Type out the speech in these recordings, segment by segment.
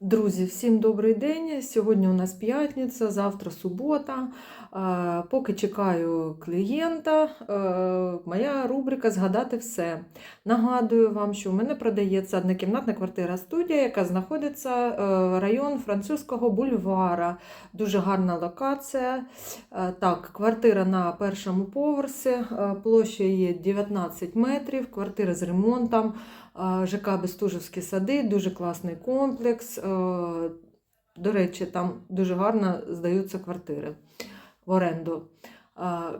Друзі, всім добрий день. Сьогодні у нас п'ятниця, завтра субота. Поки чекаю клієнта, е, моя рубрика Згадати все. Нагадую вам, що в мене продається однокімнатна квартира студія, яка знаходиться е, район французького бульвара. Дуже гарна локація. Е, Так, квартира на першому поверсі, площа є 19 метрів, квартира з ремонтом. ЖК Бестужівські сади, дуже класний комплекс. До речі, там дуже гарно здаються квартири в оренду.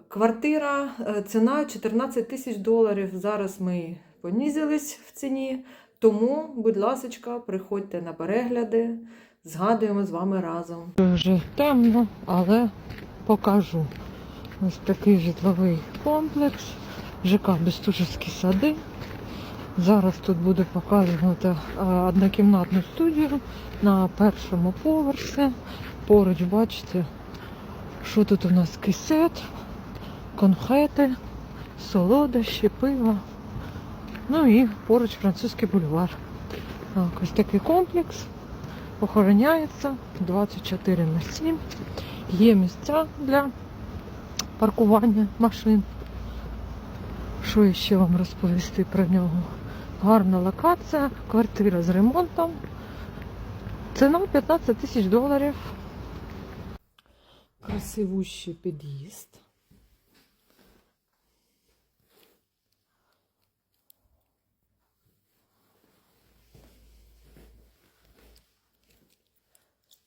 Квартира, е, ціна 14 тисяч доларів. Зараз ми понизились в ціні. Тому, будь ласка, приходьте на перегляди, згадуємо з вами разом. Вже темно, але покажу. Ось такий житловий комплекс, ЖК Бестужівські сади. Зараз тут буде показувати е, однокімнатну студію на першому поверсі. Поруч, бачите, що тут у нас кисет, конфети, солодощі, пиво. Ну і поруч французький бульвар. Так, ось такий комплекс охороняється 24 на 7. Є місця для паркування машин. Що ще вам розповісти про нього? Гарна локація, квартира з ремонтом. Ціна 15 тисяч доларів. Красивущий під'їзд.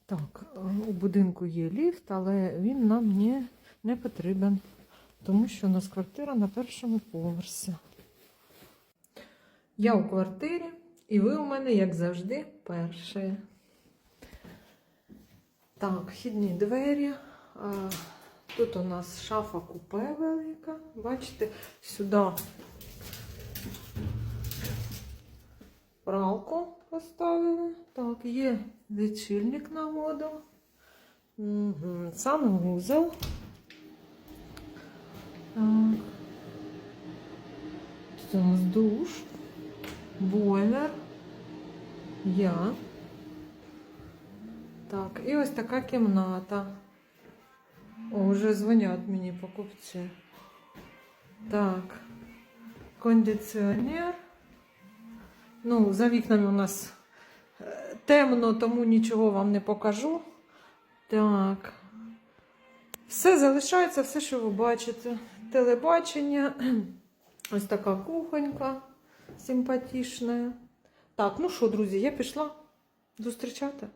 Так, у будинку є ліфт, але він нам не, не потрібен, тому що у нас квартира на першому поверсі. Я у квартирі, і ви у мене, як завжди, перші. Так, вхідні двері. Тут у нас шафа купе велика. Бачите, сюди пралку поставили. Так, є лічильник на воду. Угу. Санвузел. Тут у нас душ, бойлер. Я. Так, і ось така кімната. О, вже дзвонять мені покупці. Так, кондиціонер. Ну, за вікнами у нас е, темно, тому нічого вам не покажу. Так. Все залишається, все, що ви бачите. Телебачення. Ось така кухонька симпатічна. Так, ну що, друзі, я пішла зустрічати.